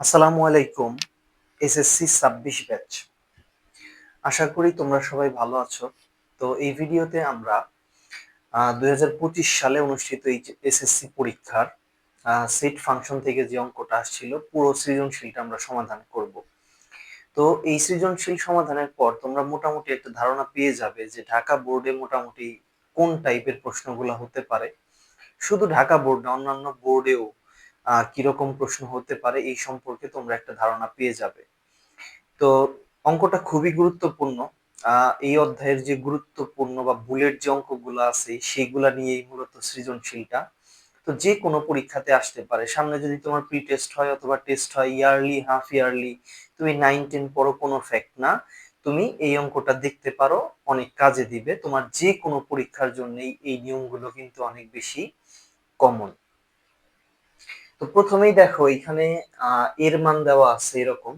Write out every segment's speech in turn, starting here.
আসসালামু আলাইকুম, এসএসসি ছাব্বিশ ব্যাচ। আশা করি তোমরা সবাই ভালো আছো। তো এই ভিডিওতে আমরা দুই হাজার পঁচিশ সালে অনুষ্ঠিত এই এসএসসি পরীক্ষার সেট ফাংশন থেকে যে অঙ্কটা আসছিল, পুরো সৃজনশীলটা আমরা সমাধান করব। তো এই সৃজনশীল সমাধানের পর তোমরা মোটামুটি একটা ধারণা পেয়ে যাবে যে ঢাকা বোর্ডে মোটামুটি কোন টাইপের প্রশ্নগুলো হতে পারে। শুধু ঢাকা বোর্ড না, অন্যান্য বোর্ডেও কীরকম প্রশ্ন হতে পারে এই সম্পর্কে তোমরা একটা ধারণা পেয়ে যাবে। তো অঙ্কটা খুবই গুরুত্বপূর্ণ। এই অধ্যায়ের যে গুরুত্বপূর্ণ বা বুলেট যে অঙ্কগুলো আছে সেইগুলা নিয়েই মূলত সৃজনশীলটা। তো যে কোনো পরীক্ষাতে আসতে পারে। সামনে যদি তোমার প্রি টেস্ট হয় অথবা টেস্ট হয় ইয়ারলি হাফ ইয়ারলি তুমি নাইন টেন পড়ো, কোনো ফ্যাক্ট না। তুমি এই অঙ্কটা দেখতে পারো, অনেক কাজে দিবে। তোমার যে কোনো পরীক্ষার জন্যই এই নিয়মগুলো কিন্তু অনেক বেশি কমন তো প্রথমেই দেখো, এখানে এর মান দেওয়া আছে এরকম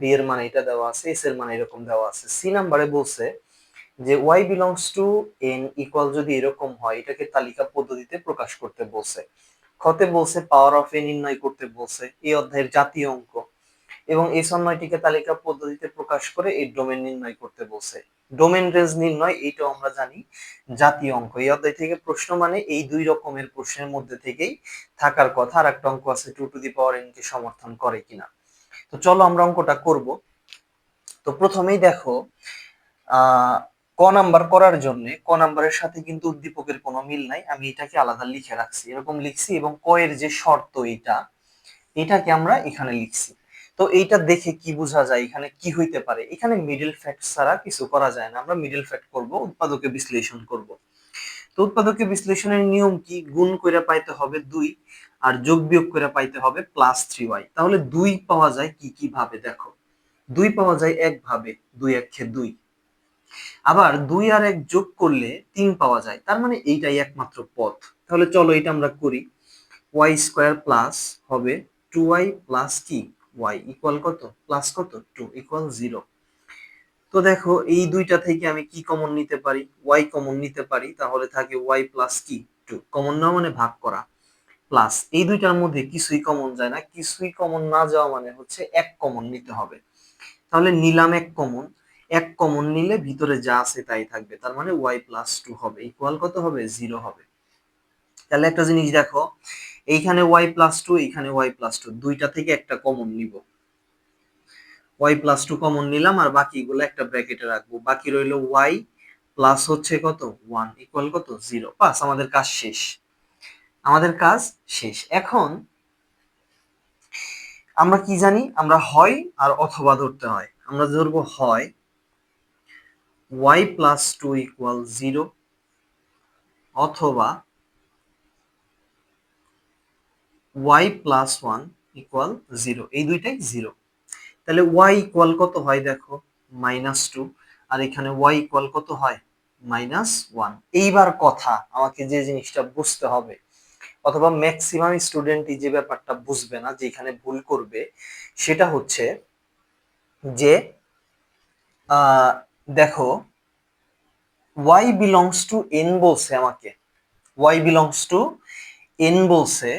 বি এর মান এটা দেওয়া আছে এস এর মান এরকম দেওয়া আছে। সি নাম্বারে বলছে যে y belongs to N equal যদি এরকম হয়, এটাকে তালিকা পদ্ধতিতে প্রকাশ করতে বলছে। খতে বলছে পাওয়ার অফ এ নির্ণয় করতে বলছে। এই অধ্যায়ের জাতীয় অঙ্ক। এবং এই সন্নয়টিকে তালিকা পদ্ধতিতে প্রকাশ করে এই ডোমেন নির্ণয় করতে বলছে। ডোমেন রেঞ্জ নির্ণয়, এইটাও আমরা জানি, জাতীয় অঙ্ক। এই অধ্যায় থেকে প্রশ্ন মানে এই দুই রকমের প্রশ্নের মধ্যে থেকেই থাকার কথা, আর একটা অঙ্ক আছে two to the power N কে সমর্থন করে কিনা। তো চলো আমরা অঙ্কটা করব। তো প্রথমেই দেখো ক নাম্বার করার জন্য, ক নাম্বারের সাথে কিন্তু উদ্দীপকের কোনো মিল নাই, আমি এটাকে আলাদা লিখে রাখছি। এরকম লিখছি এবং ক এর যে শর্ত এটা এটাকে আমরা এখানে লিখছি। তো এইটা দেখে কি বোঝা যায়? এখানে কি হইতে পারে? এখানে মিডল ফ্যাক্ট ছাড়া কিছু করা যায় না। আমরা মিডল ফ্যাক্ট করব, উৎপাদকে বিশ্লেষণ করব। তো উৎপাদকে বিশ্লেষণের নিয়ম কি? গুণ করে পাইতে হবে দুই আর যোগ বিয়োগ করে পাইতে হবে প্লাস থ্রি ওয়াই তাহলে দুই পাওয়া যায় কি কি ভাবে? দেখো, দুই পাওয়া যায় এক ভাবে, দুই একে দুই। আবার দুই আর এক যোগ করলে তিন পাওয়া যায়। তার মানে এইটাই একমাত্র পথ। তাহলে চলো এটা আমরা করি। ওয়াই স্কোয়ার প্লাস হবে টু ওয়াই প্লাস কি? ওয়াই ইকুয়াল কত? প্লাস কত? টু ইকুয়াল জিরো তো দেখো, এই দুইটা থেকে আমি কি কমন নিতে পারি? ওয়াই কমন নিতে পারি, তাহলে থাকে ওয়াই প্লাস কি? টু কমন না মানে ভাগ করা। প্লাস এই দুইটার মধ্যে কিছুই কমন যায় না, কিছুই কমন না যাওয়া মানে হচ্ছে এক কমন নিতে হবে। তাহলে নিলাম এক কমন এক কমন নিলে ভিতরে যা আছে তাই থাকবে। তার মানে ওয়াই প্লাস টু হবে ইকুয়াল কত হবে? জিরো হবে। তাহলে একটা জিনিস দেখো এইখানে ওয়াই প্লাস টু এইখানে ওয়াই প্লাস টু দুইটা থেকে একটা কমন নিব। ওয়াই প্লাস টু কমন নিলাম আর বাকিগুলো একটা ব্র্যাকেটে রাখব। বাকি রইল ওয়াই প্লাস হচ্ছে কত? ওয়ান ইকুয়াল কত? জিরো পাস আমাদের কাজ শেষ। আমাদের কাজ শেষ। এখন আমরা কি জানি? আমরা হয় আর অথবা ধরতে হয়। আমরা ধরবো হয় y plus two equal zero অথবা y plus one equal zero এই দুইটাই জিরো তাহলে ওয়াই ইকুয়াল কত হয় দেখো? মাইনাস টু আর এখানে ওয়াই ইকুয়াল কত হয়? মাইনাস ওয়ান এইবার কথা, আমাকে যে জিনিসটা বুঝতে হবে, অথবা ম্যাক্সিমাম স্টুডেন্টই যে ব্যাপারটা বুঝবে না যেখানে ভুল করবে, সেটা হচ্ছে যে দেখো ওয়াই বিলংস টু এন বলছে আমাকে ওয়াই বিলংস টু এন বলছে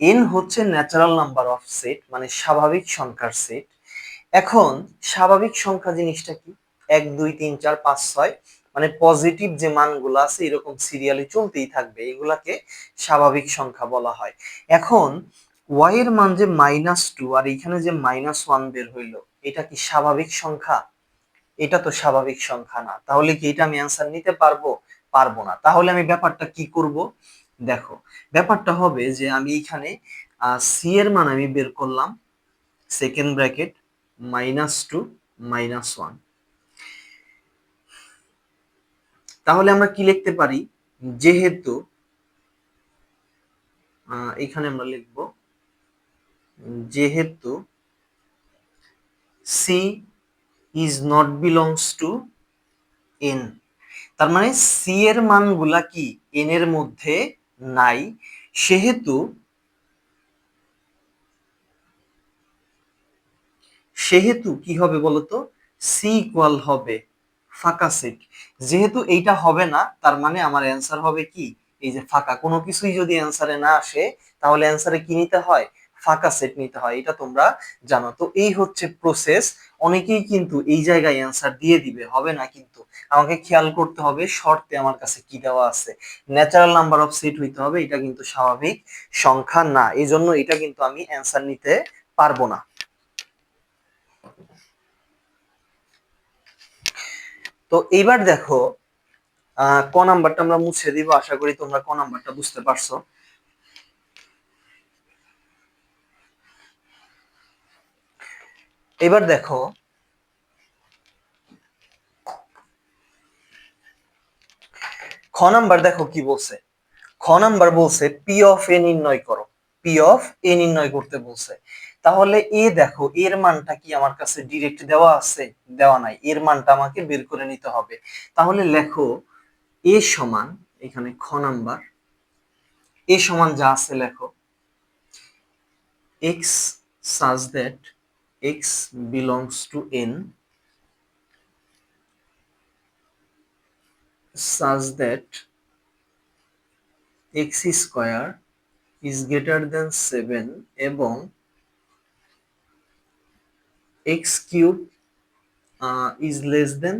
এন হচ্ছে ন্যাচারাল নাম্বার অফ সেট মানে স্বাভাবিক সংখ্যার সেট এখন স্বাভাবিক সংখ্যা জিনিসটা কি? এক, দুই, তিন, চার, পাঁচ, ছয় মানে পজিটিভ যে মানগুলো আছে, এরকম সিরিয়ালি চলতেই থাকবে। এগুলাকে স্বাভাবিক সংখ্যা বলা হয়। এখন ওয়াই এর মান যে মাইনাস টু আর এখানে যে মাইনাস ওয়ান বের হইল, এটা কি স্বাভাবিক সংখ্যা? এটা তো স্বাভাবিক সংখ্যা না। তাহলে কি এটা আমি অ্যান্সার নিতে পারব? পারব না। তাহলে আমি ব্যাপারটা কি করব? দেখো, ব্যাপারটা হবে যে আমি এখানে সি এর মান আমি বের করলাম second bracket minus two minus one তাহলে আমরা কি লিখতে পারি? যেহেতু এখানে আমরা লিখব, যেহেতু C is not belongs to N তার মানে সি এর মানগুলা কি? এন এর মধ্যে নাই, সেহেতু সেহেতু কি হবে বলতো? সি ইকুয়াল হবে, ফাঁকা সেট যেহেতু এইটা হবে না, তার মানে আমার অ্যান্সার হবে কি? এই যে ফাঁকা, কোনো কিছুই যদি অ্যান্সারে না আসে, তাহলে অ্যান্সারে কি নিতে হয়? ফাঁকা সেট নিতে হয়, এটা তোমরা জানো। তো এই হচ্ছে প্রসেস অনেকেই কিন্তু এই জায়গায় অ্যান্সার দিয়ে দিবে, হবে না কিন্তু? আমাকে খেয়াল করতে হবে শর্তে আমার কাছে কি দেওয়া আছে। ন্যাচারাল নাম্বার অফ সেট হইতে হবে, এটা কিন্তু স্বাভাবিক সংখ্যা না। এই জন্য এটা কিন্তু আমি অ্যান্সার নিতে পারব না। তো এইবার দেখো ক নাম্বারটা আমরা মুছে দিব, আশা করি তোমরা ক নাম্বারটা বুঝতে পারছ। এবার দেখো। খ নাম্বার দেখো কি বলছে। খ নাম্বার বলছে, পি অফ এ নির্ণয় করো। পি অফ এ নির্ণয় করতে বলছে। তাহলে এ দেখো, এর মানটা কি আমার কাছে ডিরেক্ট দেওয়া আছে? দেওয়া নাই। এর মানটা আমাকে বের করে নিতে হবে। তাহলে লেখো, এ সমান, এখানে খ নাম্বার, এ সমান যা আছে লেখো। X such that x belongs to N such that x square is greater than 7 এবং x cube uh, is less than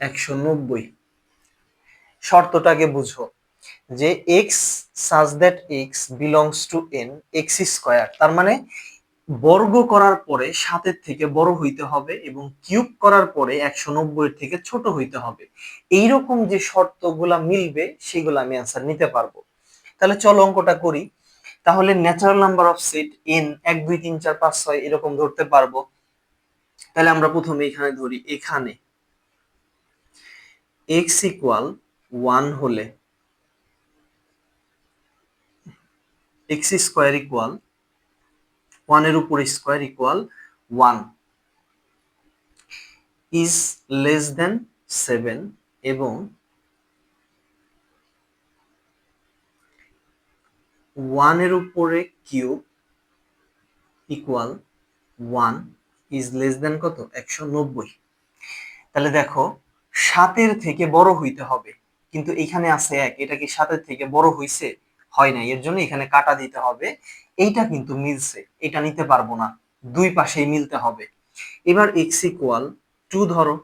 একশো নব্বই। শর্তটাকে বুঝো যে x such that x belongs to N x square তার মানে বর্গ করার পরে সাতের থেকে বড় হইতে হবে এবং কিউব করার পরে একশো নব্বই থেকে ছোট হইতে হবে। এইরকম যে শর্তগুলা মিলবে, সেগুলো আমি অ্যান্সার নিতে পারব। তাহলে চলো অঙ্কটা করি। তাহলে natural number of set N এক, দুই, তিন, চার, পাঁচ, ছয় এরকম ধরতে পারব। তাহলে আমরা প্রথমে এখানে ধরি, এখানে। এক্স ইকুয়াল ওয়ান হলে এক্স স্কোয়ার ইকুয়াল ওয়ানের উপর square equal one is less than seven এবং ওয়ানের উপরে cube equal one is less than কত? একশো নব্বই। তাহলে দেখো, সাতের থেকে বড় হইতে হবে, কিন্তু এখানে আছে এক, এটা কি সাতের থেকে বড় হইছে? হয় না এর জন্য এখানে কাটা দিতে হবে। এইটা কিন্তু মিলছে, এটা নিতে পারব না, দুই পাশেই মিলতে হবে। এবার এক্স ইকুয়াল টু ধরো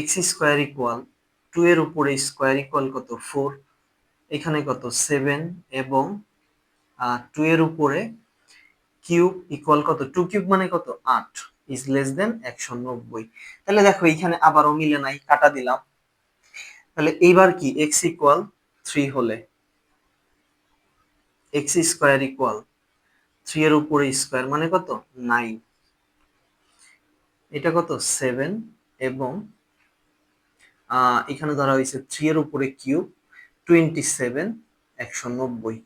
এক্স স্কোয়ার ইকুয়াল টু এর উপরে স্কোয়ার ইকুয়াল কত? ফোর এখানে কত? সেভেন এবং টু এর উপরে কিউব ইকুয়াল কত? টু কিউব মানে কত? আট ইজ লেস দেন একশো নব্বই। তাহলে দেখো, এইখানে আবারও মিলে নাই, কাটা দিলাম। তাহলে এইবার কি? এক্স ইকুয়াল থ্রি হলে এক্স স্কোয়ার ইকুয়াল থ্রি এর উপরে স্কোয়ার মানে কত? নাইন এটা কত? সেভেন এবং এখানে ধরা হয়েছে থ্রি এর উপরে কিউব টোয়েন্টি সেভেন একশো নব্বই।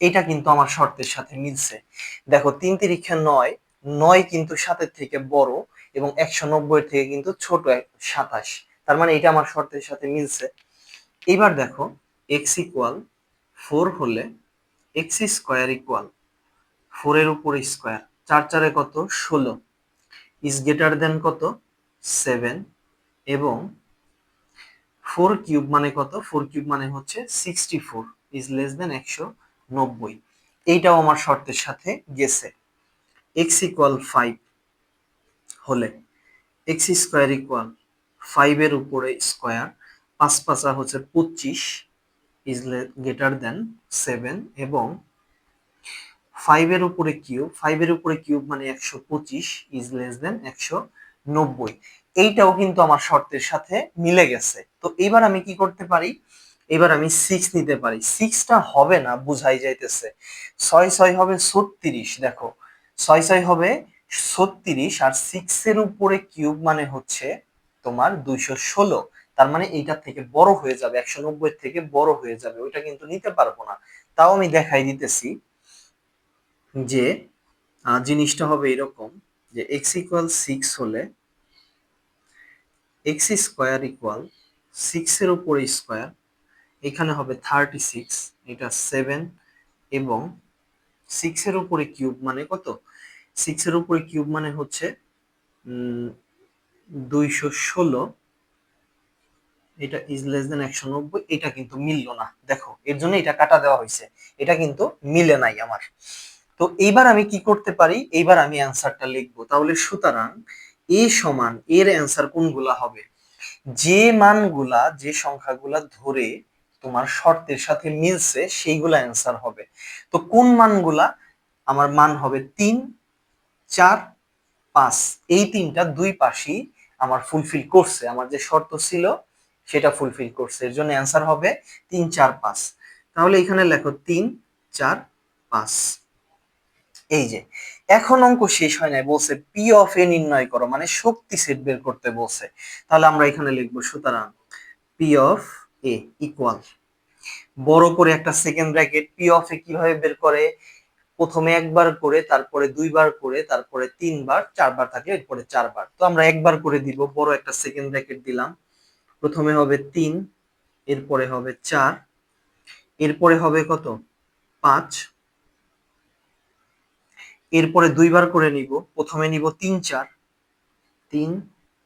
এটা কিন্তু আমার শর্তের সাথে মিলছে। দেখো, তিন তিরিক্ষা নয় নয় কিন্তু সাতের থেকে বড় এবং একশো নব্বই থেকে কিন্তু ছোট সাতাশ। তার মানে এটা আমার শর্তের সাথে মিলছে। এবার দেখো এক্স ইকুয়াল ফোর হলে এক্স স্কোয়ার ইকুয়াল ফোরের উপর স্কোয়ার। চার চারে কত? ষোলো। ইজ গ্রেটার দেন কত? সেভেন। এবং ফোর কিউব মানে কত? ফোর কিউব মানে হচ্ছে sixty four. Is less than একশো নব্বই। এইটাও আমার শর্তের সাথে গেছে। এক্স ইকুয়াল ফাইভ হলে এক্স স্কোয়ার ইকুয়াল ফাইভের উপরে স্কোয়ার পাঁচ পাঁচা হচ্ছে পঁচিশ। ইজ গ্রেটার দেন সেভেন এবং ফাইভের উপরে কিউব ফাইভের উপরে কিউব মানে একশো পঁচিশ ইজ লেস দেন একশো নব্বই। এইটাও কিন্তু আমার শর্তের সাথে মিলে গেছে। তো এবার আমি কি করতে পারি? এবার আমি সিক্স নিতে পারি। সিক্সটা হবে না, বুঝাই যাইতেছে। ছয় ছয় হবে ছত্রিশ, দেখো। ছয় ছয় হবে ছত্রিশ আর সিক্স এর উপরে কিউব মানে হচ্ছে তোমার দুইশো ষোলো। তার মানে এইটার থেকে বড় হয়ে যাবে, একশো নব্বই থেকে বড় হয়ে যাবে, ওইটা কিন্তু নিতে পারব না। তাও আমি দেখাই দিতেছি যে জিনিসটা হবে এরকম যে এক্স ইকুয়াল সিক্স হলে এক্স স্কোয়ার ইকুয়াল সিক্সের উপরে স্কোয়ার এখানে হবে থার্টি সিক্স এটা সেভেন এবং সিক্সের উপরে কিউব মানে কত? সিক্সের উপরে কিউব মানে হচ্ছে দুইশো ষোলো এটা ইজ লেস দেন একশো নব্বই, এটা কিন্তু মিললো না। দেখো, এর জন্য এটা কাটা দেওয়া হয়েছে। এটা কিন্তু মিলে নাই আমার। তো এইবার আমি কি করতে পারি? এইবার আমি অ্যান্সারটা লিখব। তাহলে সুতরাং এ সমান এর অ্যান্সার কোনগুলা হবে? যে মানগুলা, যে সংখ্যাগুলা ধরে তোমার শর্তের সাথে মিলছে, সেইগুলা অ্যান্সার হবে। তো কোন মানগুলা? আমার মান হবে তিন, চার, পাঁচ। এই তিনটা দুই পাশই আমার ফুলফিল করছে। আমার যে শর্ত ছিল সেটা ফুলফিল করছে। এর জন্য অ্যান্সার হবে তিন, চার, পাঁচ। তাহলে এখানে লেখো তিন, চার, পাঁচ। এই যে, এখন অঙ্ক শেষ হয় নাই, বলছে পি অফ এ নির্ণয় করো মানে শক্তি সেট বের করতে বলছে। তাহলে আমরা এখানে লিখব, সুতরাং পি অফ এ ইকুয়াল বড় করে একটা second bracket P of A কীভাবে বের করে? প্রথমে একবার করে, তারপরে দুইবার করে, তারপরে তিনবার, চারবার থাকে এরপরে চারবার। তো আমরা একবার করে দিব, বড় একটা সেকেন্ড ব্র্যাকেট দিলাম। প্রথমে হবে তিন, এরপরে হবে চার, এরপরে হবে কত? পাঁচ। এরপরে দুইবার করে নিব, প্রথমে নিব তিন, চার। তিন,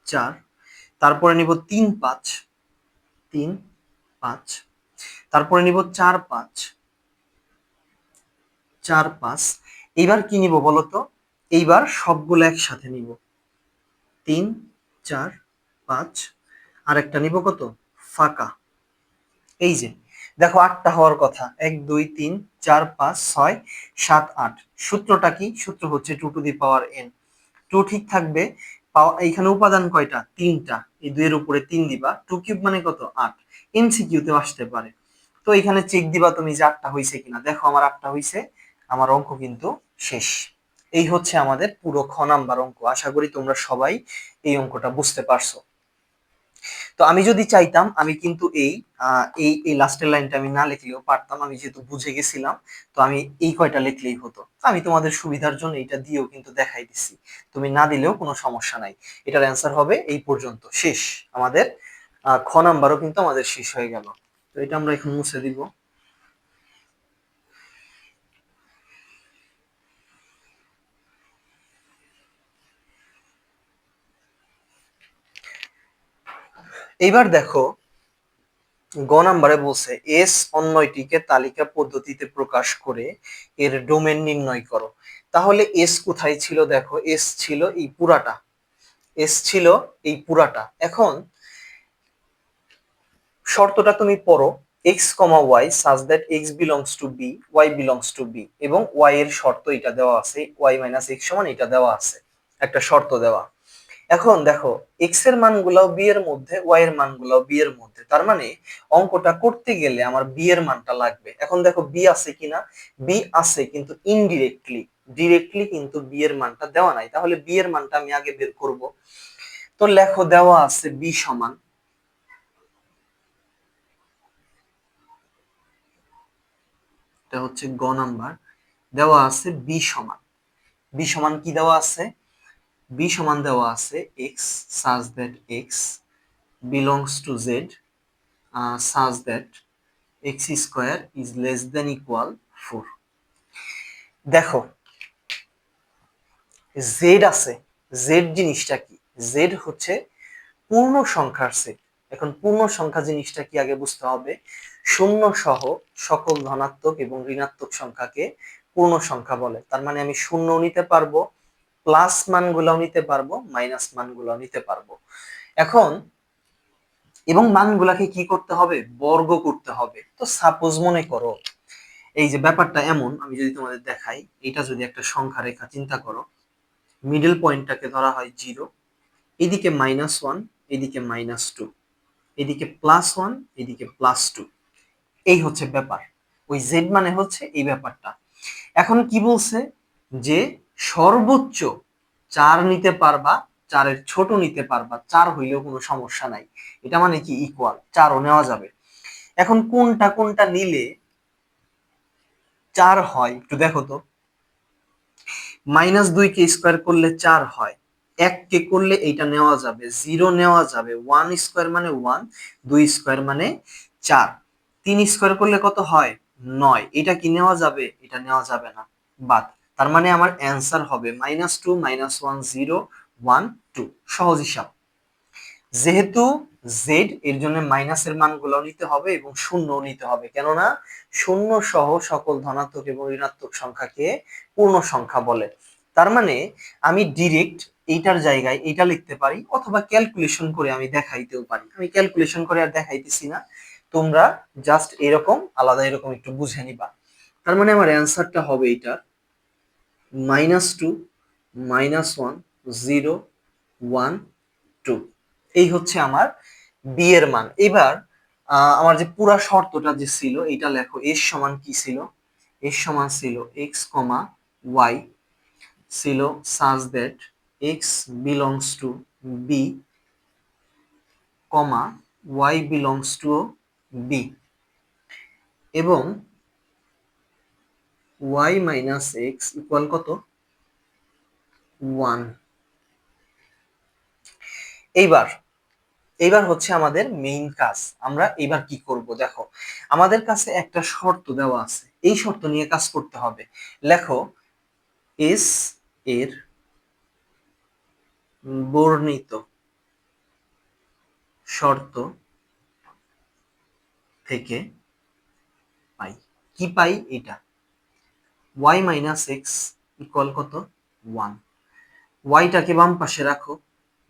চার। তারপরে নিব তিন, পাঁচ। তিন, পাঁচ। তারপরে নিব চার, পাঁচ। চার, পাঁচ। এইবার কি নিব বলতো? এইবার সবগুলো একসাথে নিব। তিন, চার, পাঁচ। আর একটা নিব কত? ফাঁকা। এই যে, দেখো আটটা হওয়ার কথা। এক, দুই, তিন, চার, পাঁচ, ছয়, সাত, আট। সূত্রটা কি? সূত্র হচ্ছে two to the power N two ঠিক থাকবে এইখানে উপাদান কয়টা? তিনটা। এই দুইয়ের উপরে তিন দিবা। টু কিউব মানে কত? আট। এমসিকিউতেও আসতে পারে। তো এখানে চেক দিবা তুমি যে আটটা হয়েছে কিনা। দেখো আমার আটটা হয়েছে আমার অঙ্ক কিন্তু শেষ। এই হচ্ছে আমাদের পুরো খ নাম্বার অঙ্ক। আশা করি তোমরা সবাই এই অঙ্কটা বুঝতে পারছ। তো আমি যদি চাইতাম, আমি কিন্তু এই এই এই লাস্টের লাইনটা আমি না লিখলেও পারতাম। আমি যেহেতু বুঝে গেছিলাম, তো আমি এই কয়টা লিখলেই হতো। আমি তোমাদের সুবিধার জন্য এটা দিয়েও কিন্তু দেখাই দিছি। তুমি না দিলেও কোনো সমস্যা নাই। এটার অ্যান্সার হবে এই পর্যন্ত। শেষ। আমাদের খ নাম্বারও কিন্তু আমাদের শেষ হয়ে গেল। তো এটা আমরা এখন মুছে দিব। এইবার দেখো, গ নাম্বারে বলছে, এস অন্যটিকে তালিকা পদ্ধতিতে প্রকাশ করে এর ডোমেন নির্ণয় করো। তাহলে এস কোথায় ছিল দেখো, এস ছিল এই পুরাটা। এস ছিল এই পুরাটা। এখন শর্তটা তুমি পড়ো x comma y such that x belongs to B y belongs to B এবং ওয়াই এর শর্ত এটা দেওয়া আছে ওয়াই মাইনাস এক্স সমান এটা দেওয়া আছে, একটা শর্ত দেওয়া। এখন দেখো এক্সের মানগুলাও বি এর মধ্যে ওয়াই এর মানগুলাও বি এর মধ্যে। তার মানে অঙ্কটা করতে গেলে আমার বি এর মানটা লাগবে। এখন দেখো বি আছে কিনা? বি আছে, কিন্তু ইনডিরেক্টলি ডিরেক্টলি কিন্তু বি এর মানটা দেওয়া নাই। তাহলে বি এর মানটা আমি আগে বের করব। তো লেখো, দেওয়া আছে বি সমান। এটা হচ্ছে গ নাম্বার। দেওয়া আছে বি সমান। বি সমান কি দেওয়া আছে? বি সমান দেওয়া আছে x such that x belongs to Z such that x square is less than equal four দেখো জেড আছে জেড জিনিসটা কি? জেড হচ্ছে পূর্ণ সংখ্যার সেট এখন পূর্ণ সংখ্যা জিনিসটা কি আগে বুঝতে হবে? শূন্য সহ সকল ধনাত্মক এবং ঋণাত্মক সংখ্যাকে পূর্ণ সংখ্যা বলে। তার মানে আমি শূন্য নিতে পারব প্লাস মানগুলাও নিতে পারব, মাইনাস মানগুলাও নিতে পারব। এখন এবং মানগুলাকে কি করতে হবে? বর্গ করতে হবে। তো সাপোজ মনে করো, এই যে ব্যাপারটা এমন, আমি যদি তোমাদের দেখাই এটা যদি একটা সংখ্যা রেখা, চিন্তা করো মিডল পয়েন্টটাকে ধরা হয় জিরো এদিকে মাইনাস ওয়ান এদিকে মাইনাস টু এদিকে প্লাস ওয়ান এদিকে প্লাস টু এই হচ্ছে ব্যাপার। ওই জেড মানে হচ্ছে এই ব্যাপারটা। এখন কি বলছে? যে সর্বোচ্চ চার নিতে পারবা, চারের ছোট নিতে পারবা, চার হইলেও কোনো সমস্যা নাই। এটা মানে কি ইকুয়াল চারও নেওয়া যাবে। এখন কোনটা কোনটা নিলে চার হয়? একটু দেখো তো। মাইনাস দুই কে স্কোয়ার করলে চার হয়। এক কে করলে এইটা নেওয়া যাবে। জিরো নেওয়া যাবে। ওয়ান স্কোয়ার মানে ওয়ান দুই স্কোয়ার মানে চার। তিন স্কোয়ার করলে কত হয়? নয়। এটা কি নেওয়া যাবে? এটা নেওয়া যাবে না। বাদ। তার মানে আমার অ্যান্সার হবে minus two minus one zero one two সহজ হিসাব। যেহেতু জেড এর জন্য মাইনাসের মানগুলো নিতে হবে এবং শূন্য নিতে হবে। কেননা শূন্য সহ সকল ধনাত্মক এবং ঋণাত্মক সংখ্যাকে পূর্ণ সংখ্যা বলে। তার মানে আমি ডিরেক্ট এইটার জায়গায় এটা লিখতে পারি অথবা ক্যালকুলেশন করে আমি দেখাইতেও পারি। আমি ক্যালকুলেশন করে আর দেখাইতেছি না। তোমরা জাস্ট এরকম, আলাদা এরকম একটু বুঝে নিবা। তার মানে আমার অ্যান্সারটা হবে এইটার। Minus two minus one zero one two এই হচ্ছে আমার বি এর মান। এবার আমার যে পুরা শর্তটা যে ছিল এটা লেখো এর সমান কি ছিল? এর সমান ছিল এক্স কমা ওয়াই ছিল such that x belongs to B comma y belongs to B এবং ওয়াই মাইনাস এক্স ইকুয়াল কত? ওয়ান এইবার এইবার হচ্ছে আমাদের মেইন কাজ। আমরা এবার কি করব? দেখো, আমাদের কাছে একটা শর্ত দেওয়া আছে। এই শর্ত নিয়ে কাজ করতে হবে। লেখো এস এর বর্ণিত শর্ত থেকে পাই। কি পাই? এটা। ওয়াই মাইনাস এক্স ইকুয়াল কত? ওয়ান ওয়াইটাকে বাম পাশে রাখো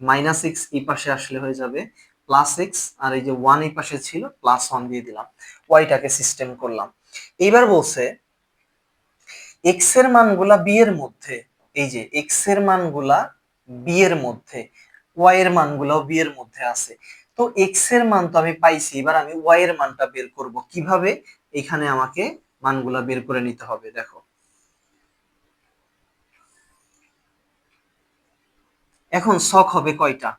মাইনাস এক্স এই পাশে আসলে হয়ে যাবে প্লাস এক্স আর এই যে ওয়ান এই পাশে ছিল প্লাস ওয়ান দিয়ে দিলাম। ওয়াইটাকে সিস্টেম করলাম। এইবার বলছে এক্সের মানগুলা বি এর মধ্যে, এই যে এক্সের মানগুলা বি এর মধ্যে ওয়াই এর মানগুলাও বি এর মধ্যে আছে। তো এক্সের মান তো আমি পাইছি, এবার আমি ওয়াই এর মানটা বের করব। কীভাবে? এখানে আমাকে মানগুলা বের করে নিতে হবে, দেখো। এখন শখ হবে কয়টা?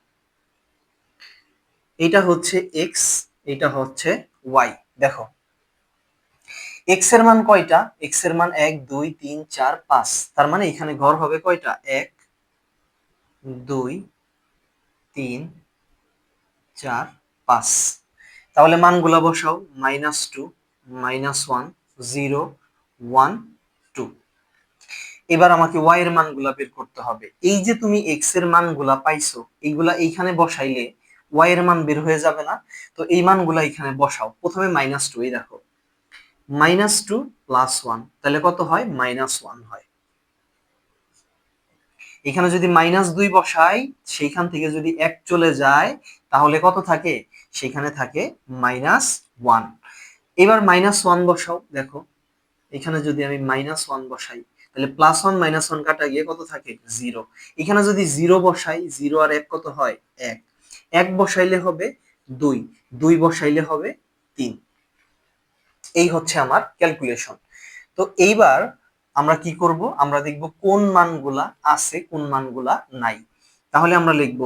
এটা হচ্ছে এক্স এটা হচ্ছে ওয়াই দেখো। এক্সের মান কয়টা? এক্সের মান এক, দুই, তিন, চার, পাঁচ। তার মানে এখানে ঘর হবে কয়টা? এক, দুই, তিন, চার, পাঁচ। তাহলে মানগুলা বসাও minus two minus one zero one এবার আমাকে ওয়াই এর মানগুলা বের করতে হবে। এই যে তুমি এক্সের মানগুলা পাইছো, এইগুলা এইখানে বসাইলে ওয়াই এর মান বের হয়ে যাবে না। তো এই মানগুলা এখানে বসাও। প্রথমে মাইনাস টু এই দেখো। মাইনাস টু প্লাস ওয়ান তাহলে কত হয়? মাইনাস ওয়ান হয়। এখানে যদি মাইনাস দুই বসাই, সেইখান থেকে যদি এক চলে যায়, তাহলে কত থাকে? সেখানে থাকে মাইনাস ওয়ান এবার মাইনাস ওয়ান বসাও। দেখো, এখানে যদি আমি মাইনাস ওয়ান বসাই তাহলে প্লাস ওয়ান মাইনাস ওয়ান কাটা গিয়ে কত থাকে? জিরো এখানে যদি জিরো বসাই জিরো আর এক কত হয়? এক। এক বসাইলে হবে দুই। দুই বসাইলে হবে তিন। এই হচ্ছে আমার ক্যালকুলেশন তো এইবার আমরা কি করব? আমরা দেখব কোন মানগুলা আছে, কোন মানগুলা নাই। তাহলে আমরা লিখব,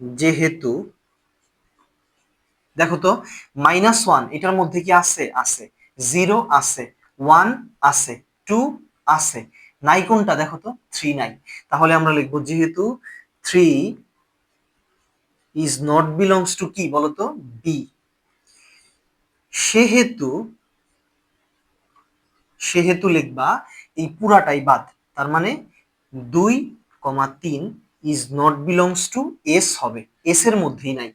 যেহেতু, দেখো তো মাইনাস ওয়ান এটার মধ্যে কি আছে? আছে। জিরো আছে। ওয়ান আছে টু আছে। নাই কোনটা? দেখো তো থ্রি নাই। তাহলে আমরা লিখব, যেহেতু three is not belongs to কি বলতো? বি সেহেতু সেহেতু লিখবা, এই পুরাটাই বাদ। তার মানে দুই কমা তিন is not belongs to S হবে। এস এর মধ্যেই নাই।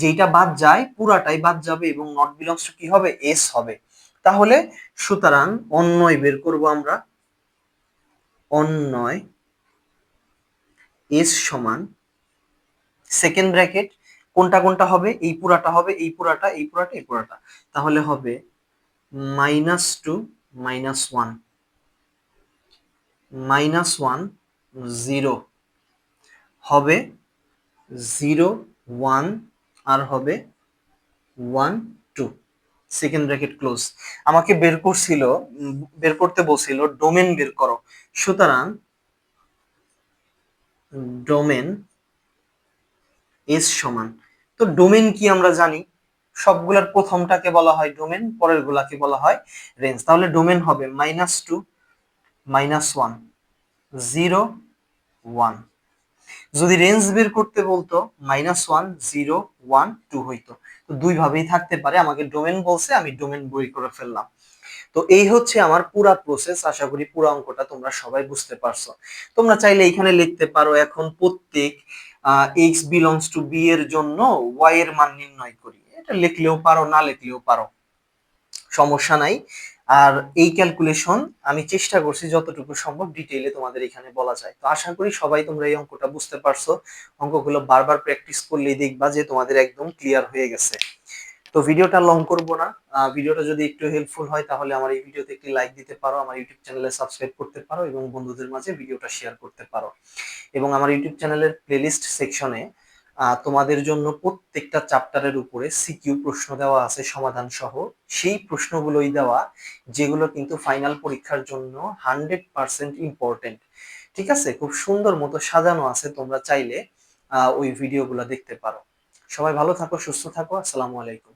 যেটা বাদ যায়, পুরাটাই বাদ যাবে এবং নট বিলংস টু কি হবে? এস হবে। তাহলে সুতরাং অন্যয় বের করব আমরা। অন্যয় এস সমান সেকেন্ড ব্র্যাকেট। কোনটা কোনটা হবে? এই পুরাটা হবে, এই পুরাটা এই পুরাটা এই পুরাটা। তাহলে হবে minus two, minus one. Minus one, zero. হবে জিরো, ওয়ান, আর হবে ওয়ান সেকেন্ড ব্র্যাকেট ক্লোজ আমাকে বের করছিল বের করতে বলছিল ডোমেন বের করো। সুতরাং ডোমেন এস সমান। তো ডোমেন কি আমরা জানি? সবগুলোর প্রথমটাকে বলা হয় ডোমেন পরের গুলাকে বলা হয় রেঞ্জ তাহলে ডোমেন হবে minus two minus one zero one যদি রেঞ্জ বের করতে বলতো minus one zero one two হইতো। তো দুই ভাবেই থাকতে পারে। আমাকে ডোমেন বলছে, আমি ডোমেন বই করে ফেললাম। তো এই হচ্ছে আমার পুরা প্রসেস আশা করি পুরো অঙ্কটা তোমরা সবাই বুঝতে পারছ। তোমরা চাইলে এখানে লিখতে পারো, এখন প্রত্যেক এক্স বিলংস টু বি এর জন্য ওয়াই এর মান নির্ণয় করি। এটা লিখলেও পারো, না লিখলেও পারো। সমস্যা নাই। আর এই ক্যালকুলেশন আমি চেষ্টা করছি যতটুকু সম্ভব ডিটেইলে তোমাদের এখানে বলা যায়। তো আশা করি সবাই তোমরা এই অঙ্কটা বুঝতে পারছ। অঙ্কগুলো বারবার প্র্যাকটিস করলেই দেখবা যে তোমাদের একদম ক্লিয়ার হয়ে গেছে। তো ভিডিওটা লং করব না। ভিডিওটা যদি একটু হেল্পফুল হয় তাহলে আমার এই ভিডিওতে একটি লাইক দিতে পারো, আমার ইউটিউব চ্যানেলে সাবস্ক্রাইব করতে পারো এবং বন্ধুদের মাঝে ভিডিওটা শেয়ার করতে পারো। এবং আমার ইউটিউব চ্যানেলের প্লেলিস্ট সেকশনে তোমাদের জন্য প্রত্যেকটা চ্যাপ্টারের উপরে সিকিউ প্রশ্ন দেওয়া আছে সমাধান সহ সেই প্রশ্নগুলোই দেওয়া, যেগুলো কিন্তু ফাইনাল পরীক্ষার জন্য হান্ড্রেড পারসেন্ট ইম্পর্টেন্ট ঠিক আছে? খুব সুন্দর মতো সাজানো আছে, তোমরা চাইলে ওই ভিডিওগুলো দেখতে পারো। সবাই ভালো থাকো, সুস্থ থাকো, আসসালামু আলাইকুম।